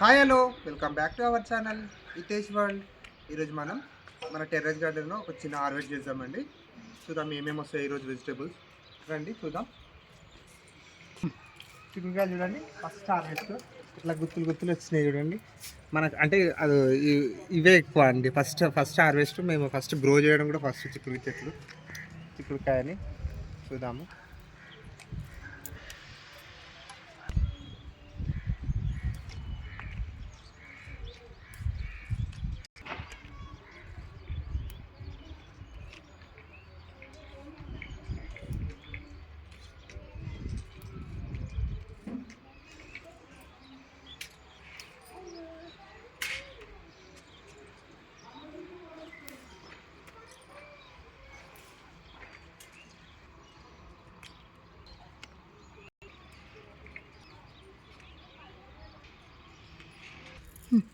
Hi hello. Welcome back to our channel Hitesh world. ఈరోజు మనం మన టెర్రస్ గార్డెన్లో ఒక చిన్న హార్వెస్ట్ చేద్దామండి. చూద్దాం ఏమేమి వస్తాయి ఈరోజు వెజిటేబుల్స్. రండి చూద్దాం. చిక్కుగా చూడండి ఫస్ట్ హార్వెస్ట్. ఇట్లా గుత్తులు గుత్తులు వచ్చినాయి చూడండి. మనకు అంటే అది ఇవే ఎక్కువ అండి. ఫస్ట్ ఫస్ట్ హార్వెస్ట్ మేము ఫస్ట్ గ్రో చేయడం కూడా ఫస్ట్ చిక్కుడు చెట్లు చిక్కుడుకాయని చూద్దాము.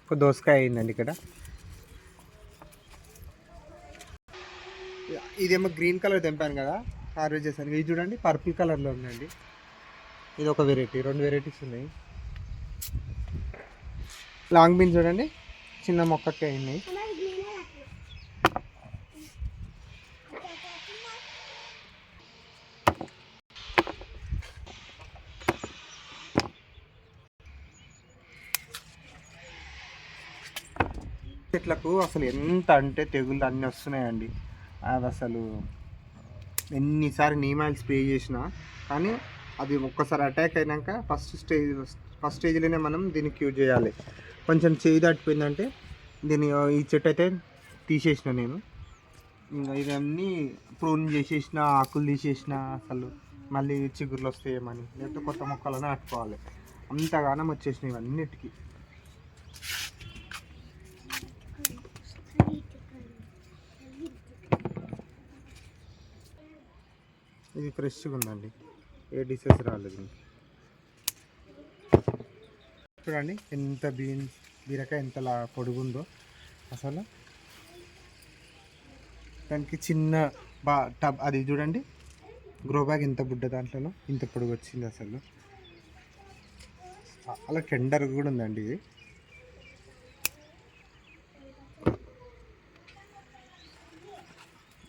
ఒక దోసకాయ అయిందండి ఇక్కడ. ఇదేమో గ్రీన్ కలర్ తెంపాను కదా హార్వెస్ట్ చేశాను. ఇది చూడండి పర్పుల్ కలర్లో ఉందండి. ఇది ఒక వెరైటీ రెండు వెరైటీస్ ఉన్నాయి. లాంగ్ బీన్స్ చూడండి చిన్న మొక్కకి అయినాయి. చెట్లకు అసలు ఎంత అంటే తెగుళ్ళు అన్నీ వస్తున్నాయండి. అది అసలు ఎన్నిసార్లు నీమాయిల్ స్ప్రే చేసినా కానీ అది ఒక్కసారి అటాక్ అయినాక ఫస్ట్ స్టేజ్ ఫస్ట్ స్టేజ్లోనే మనం దీన్ని క్యూర్ చేయాలి. కొంచెం చేయి దాటిపోయిందంటే దీన్ని ఈ చెట్టు అయితే తీసేసిన నేను. ఇంకా ఇవన్నీ ప్రూన్ చేసేసిన ఆకులు తీసేసిన అసలు మళ్ళీ చిగుర్లు వస్తాయేమని లేకపోతే కొత్త మొక్కలను నాటుకోవాలి. అంతగానం వచ్చేసినాయి ఇవన్నిటికీ. ఇది ఫ్రెష్గా ఉందండి. ఏ డిసెస్ రాలేదు చూడండి ఎంత బీన్స్ బీరకాయ ఎంతలా పొడుగుందో. అసలు దానికి చిన్న బా టబ్ అది చూడండి. గ్రో బ్యాగ్ ఎంత బుడ్డ దాంట్లోనో ఇంత పొడుగు వచ్చింది అసలు. అలా టెండర్ కూడా ఉందండి ఇది.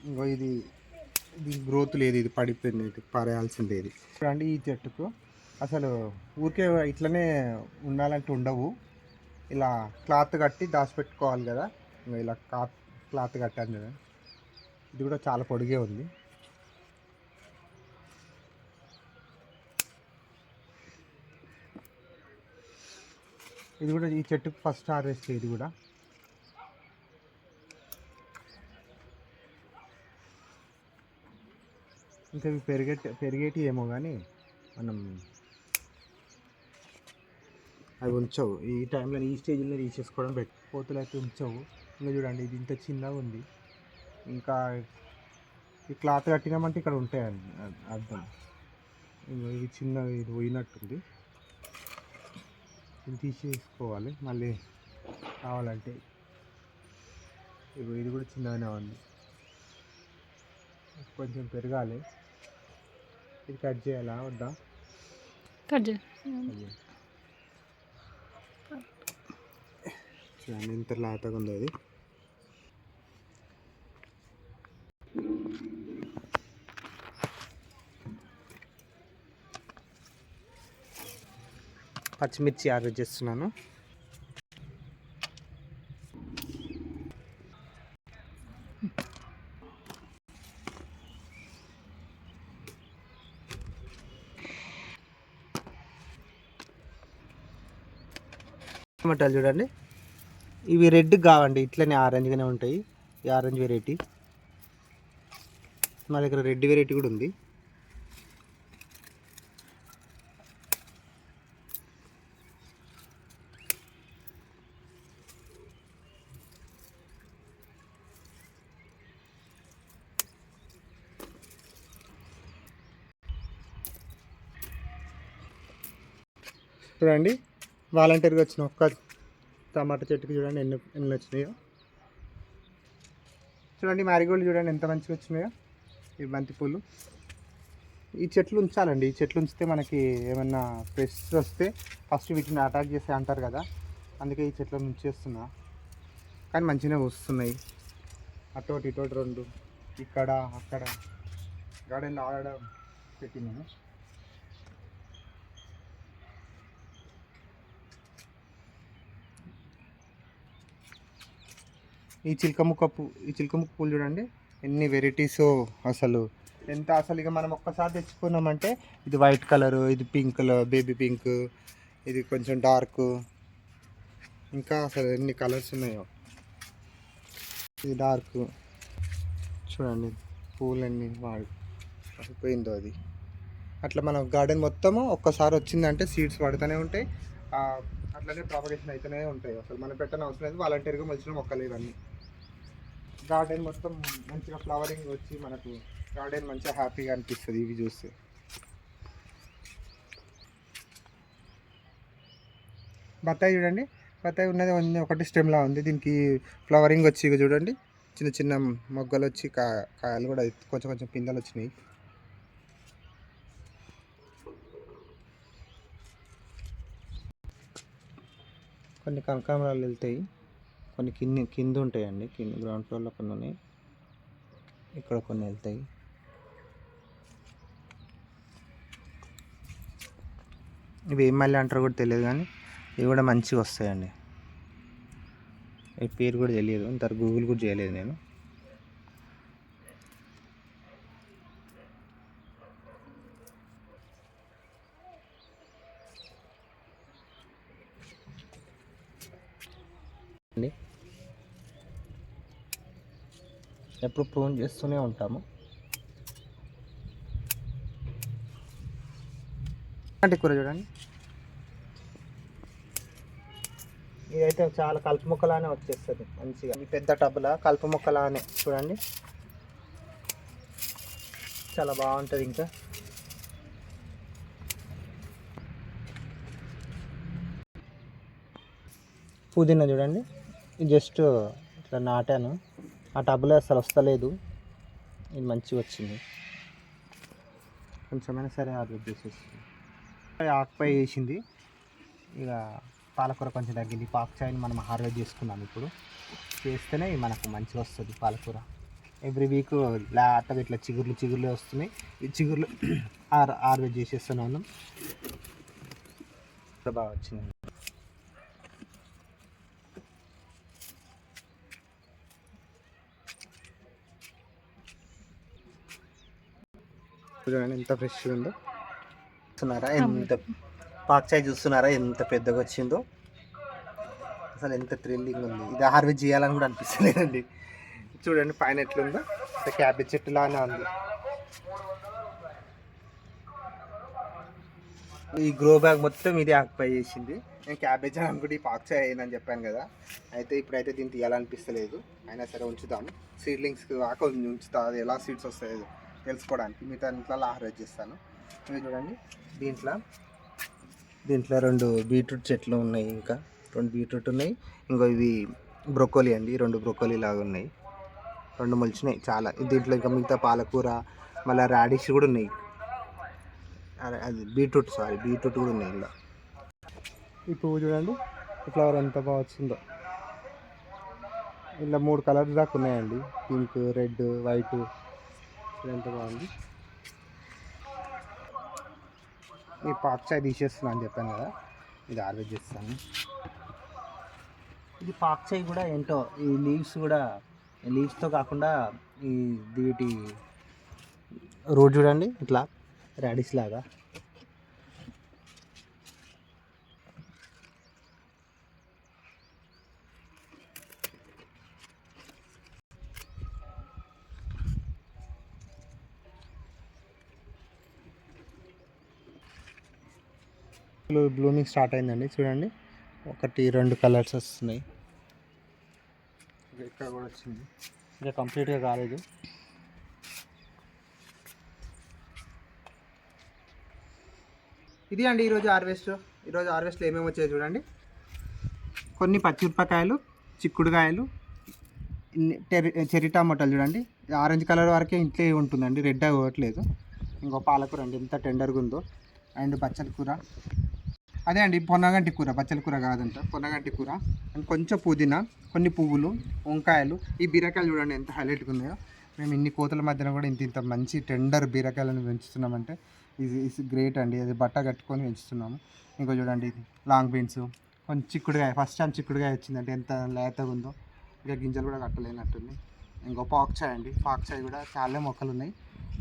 ఇంకో ఇది ఇది గ్రోత్ లేదు ఇది పడిపోయింది ఇది పారేయాల్సిందే ఇది. చూడండి ఈ చెట్టుకు. అసలు ఊరికే ఇట్లనే ఉండాలంటే ఉండవు. ఇలా క్లాత్ కట్టి దాచిపెట్టుకోవాలి కదా. ఇలా క్లాత్ క్లాత్ కట్టాను కదా ఇది కూడా చాలా పొడిగే ఉంది. ఇది కూడా ఈ చెట్టుకు ఫస్ట్ హార్వెస్ట్ ఇది కూడా. ఇంకా ఇవి పెరిగే పెరిగేటి ఏమో కానీ మనం అవి ఉంచవు. ఈ టైంలో ఈ స్టేజ్లో తీసేసుకోవడం బెట్ పోతులు అయితే ఉంచవు. ఇంకా చూడండి ఇది ఇంత చిన్నగా ఉంది. ఇంకా ఈ క్లాత్ కట్టినామంటే ఇక్కడ ఉంటాయి అర్థం. ఇంకా ఇది చిన్న ఇది పోయినట్టుంది. ఇది తీసేసుకోవాలి. మళ్ళీ కావాలంటే ఇగో ఇది కూడా చిన్నగానే ఉంది. కొంచెం పెరగాలి. ఇది కట్ చేయాలా? వద్దా? కట్ చేయి. అది. చూడండి ఎంత లాతగా ఉందో అది పచ్చిమిర్చి ఆర్డర్ చేస్తున్నాను. టమాటాలు చూడండి. ఇవి రెడ్ కావండి ఇట్లనే ఆరెంజ్గానే ఉంటాయి. ఈ ఆరెంజ్ వెరైటీ మా దగ్గర రెడ్ వెరైటీ కూడా ఉంది. చూడండి. వాలంటీర్గా వచ్చిన ఒక్క టమాటా చెట్టుకి చూడండి ఎన్ని ఎన్ని వచ్చినాయో. చూడండి మ్యారీగోల్డ్ చూడండి ఎంత మంచిగా వచ్చినాయో. ఈ బంతి పూలు. ఈ చెట్లు ఉంచాలండి. ఈ చెట్లు ఉంచితే మనకి ఏమన్నా పెస్ట్ వస్తే ఫస్ట్ వీటిని అటాక్ చేస్తే అంటారు కదా. అందుకే ఈ చెట్లను నుంచి కానీ మంచిగా వస్తున్నాయి. అటోటి ఇటోటి రెండు. ఇక్కడ అక్కడ. గార్డెన్లో ఆడడం పెట్టినాను ఈ చిలకముక్క పూ ఈ చిలకముక్క పూలు చూడండి. ఎన్ని వెరైటీస్ అసలు. ఎంత అసలు ఇక మనం ఒక్కసారి తెచ్చుకున్నామంటే ఇది వైట్ కలరు ఇది పింక్ బేబీ పింక్ ఇది కొంచెం డార్క్ ఇంకా అసలు ఎన్ని కలర్స్ ఉన్నాయో. ఇది డార్క్ చూడండి పూలన్నీ వాడు పోయిందో అది. అట్లా మన గార్డెన్ మొత్తము ఒక్కసారి వచ్చిందంటే సీడ్స్ పడుతూనే ఉంటాయి. అట్లనే ప్రాపగేషన్ అయితేనే ఉంటాయి. అసలు మనం పెట్టని అవసరం లేదు వాలంటీర్గా మంచిగా మొక్కలు ఇవన్నీ. గార్డెన్ మొత్తం మంచిగా ఫ్లవరింగ్ వచ్చి మనకు గార్డెన్ మంచిగా హ్యాపీగా అనిపిస్తుంది ఇవి చూస్తే. బత్తాయి చూడండి. బత్తాయి ఉన్నది ఒకటి స్టెమ్లా ఉంది. దీనికి ఫ్లవరింగ్ వచ్చి ఇవి చూడండి. చిన్న చిన్న మొగ్గలు వచ్చి కా కాయలు కూడా కొంచెం కొంచెం పిందెలు వచ్చినాయి. కొన్ని కనకాంబరాలు వెళ్తాయి. కొన్ని కింద కింద ఉంటాయండి. కింద గ్రౌండ్ ఫ్లోర్లో కొన్ని ఉన్నాయి. ఇక్కడ కొన్ని వెళ్తాయి. ఇవి ఏం మళ్ళీ అంటారో కూడా తెలియదు కానీ ఇవి కూడా మంచిగా వస్తాయండి. ఈ పేరు కూడా తెలియదు. ఇంత గూగుల్ కూడా చేయలేదు నేను. అండి. ఎప్పుడు ప్రూన్ చేస్తూనే ఉంటాము. అంటే కూర చూడండి. ఇదైతే చాలా కలుపు మొక్కలానే వచ్చేస్తుంది మంచిగా. ఈ పెద్ద టబ్బులా కలుపు మొక్కలానే చూడండి. చాలా బాగుంటుంది ఇంకా. పుదీనా చూడండి. జస్ట్ ఇట్లా నాటాను. ఆ టబ్లో అసలు వస్తలేదు. ఇది మంచిగా వచ్చింది. కొంచెమైనా సరే హార్వెస్ట్ చేసేసి ఆకుపై వేసింది. ఇక పాలకూర కొంచెం తగ్గింది. పాక్ పాకచాయని మనం హార్వెస్ట్ చేసుకున్నాం ఇప్పుడు. చేస్తేనే మనకు మంచిగా వస్తుంది పాలకూర. ఎవ్రీ వీక్ లేతగా ఇట్లా చిగుర్లు చిగుర్లు వస్తున్నాయి. ఈ చిగుర్లు హార్ హార్వెస్ట్ చేసేస్తున్నాను. బాగా వచ్చింది. చూడండి ఎంత ఫ్రెష్గా ఉందో. చూస్తున్నారా? ఎంత పాక్చాయ్ చూస్తున్నారా? ఎంత పెద్దగా వచ్చిందో. అసలు ఎంత థ్రిల్లింగ్ ఉంది. ఇది హార్వెస్ట్ చేయాలని కూడా అనిపిస్తలేదండి. చూడండి పైన ఎట్లుందో. క్యాబేజ్ చెట్టు లానే ఉంది. ఈ గ్రో బ్యాగ్ మొత్తం ఇది ఆక్యుపై చేసింది. నేను క్యాబేజ్ అని అనుకుంటే ఈ పాక్చాయ్ అయ్యిందని చెప్పాను కదా. అయితే ఇప్పుడైతే దీన్ని తీయాలనిపిస్తలేదు. అయినా సరే ఉంచుతాము సీడ్లింగ్స్ కాక ఉంచుతా. అది ఎలా సీడ్స్ వస్తాయో తెలుసుకోవడానికి. మిగతా ఇంట్లో హార్వెస్ట్ చేస్తాను. ఇవి చూడండి. దీంట్లో దీంట్లో రెండు బీట్రూట్ చెట్లు ఉన్నాయి ఇంకా. రెండు బీట్రూట్ ఉన్నాయి. ఇంకో ఇవి బ్రొకోలీ అండి. రెండు బ్రొకోలీ లాగా ఉన్నాయి. రెండు మొలిచినాయి. చాలా. దీంట్లో ఇంకా మిగతా పాలకూర మళ్ళీ రాడిష్ కూడా ఉన్నాయి. అదే అది బీట్రూట్ సారీ బీట్రూట్ కూడా ఉన్నాయి ఇలా ఈ పువ్వు చూడండి. ఈ ఫ్లవర్ ఎంత బాగా వచ్చిందో. ఇలా మూడు కలర్స్ దాకా ఉన్నాయండి. Pink red white. ఎంత బాగుంది? ఈ పాక్చాయ్ తీసేస్తున్నా అని చెప్పాను కదా ఇది హార్వెస్ట్ చేస్తాను. ఇది పాక్చాయ్ కూడా ఏంటో ఈ లీవ్స్ కూడా లీవ్స్తో కాకుండా ఈ వీటి రోడ్ చూడండి ఇట్లా రాడిస్ లాగా. బ్లూమింగ్ స్టార్ట్ అయిందండి. చూడండి. ఒకటి రెండు కలర్స్ వస్తున్నాయి. ఇంకా ఇక్కడ కూడా వచ్చింది. ఇంకా కంప్లీట్గా కాలేదు. ఇది అండి ఈరోజు హార్వెస్ట్. ఈరోజు హార్వెస్ట్లో ఏమేమి వచ్చాయో చూడండి. కొన్ని పచ్చిమిరపకాయలు చిక్కుడుకాయలు చెర్రీ టమాటాలు చూడండి. ఆరెంజ్ కలర్ వరకే ఇంట్లో ఉంటుందండి. రెడ్ అవ్వట్లేదు ఇంకో పాలకూర అండి. ఎంత టెండర్గా ఉందో. అండ్ పచ్చడి కూర. అదే అండి పొన్నగంటి కూర పచ్చల కూర కాదంట. పొన్నగంటి కూర అండ్ కొంచెం పుదీనా కొన్ని పువ్వులు వంకాయలు. ఈ బీరకాయలు చూడండి ఎంత హైలైట్గా ఉన్నాయో. మేము ఇన్ని కోతల మధ్యన కూడా ఇంత ఇంత మంచి టెండర్ బీరకాయలను పెంచుతున్నామంటే ఇది ఇస్ గ్రేట్ అండి. అది బట్ట కట్టుకొని పెంచుతున్నాము. ఇంకో చూడండి ఇది లాంగ్ బీన్స్. కొంచెం చిక్కుడుగాయ ఫస్ట్ టైం చిక్కుడుగాయ వచ్చిందంటే ఎంత లేతగా ఉందో. ఇంకా గింజలు కూడా కట్టలేనట్టుంది. ఇంకో పాక్ చాయ్ అండి. పాక్ చాయ్ కూడా చాలా మొక్కలు ఉన్నాయి.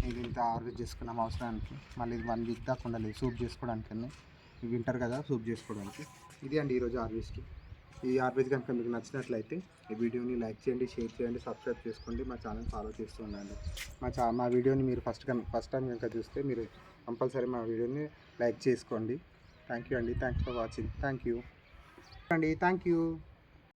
ఇది ఇంత ఆర్డర్ చేసుకున్నాం అవసరానికి. మళ్ళీ ఇది వన్ వీక్ దాకా ఉండాలి సూప్ చేసుకోవడానికి అన్నీ వింటర్ కదా సూప్ చేసుకోవడానికి. ఇది అండి ఈరోజు హార్వెస్ట్ ఈ హార్వెస్ట్ కనుక మీకు నచ్చినట్లయితే ఈ వీడియోని లైక్ చేయండి షేర్ చేయండి సబ్స్క్రైబ్ చేసుకోండి మా ఛానల్ ఫాలో చేస్తూ ఉండండి. మా చా మా వీడియోని మీరు ఫస్ట్ కనుక ఫస్ట్ టైం కనుక చూస్తే మీరు కంపల్సరీ మా వీడియోని లైక్ చేసుకోండి. థ్యాంక్ యూ అండి. Thanks for watching. Thank you అండి థ్యాంక్ యూ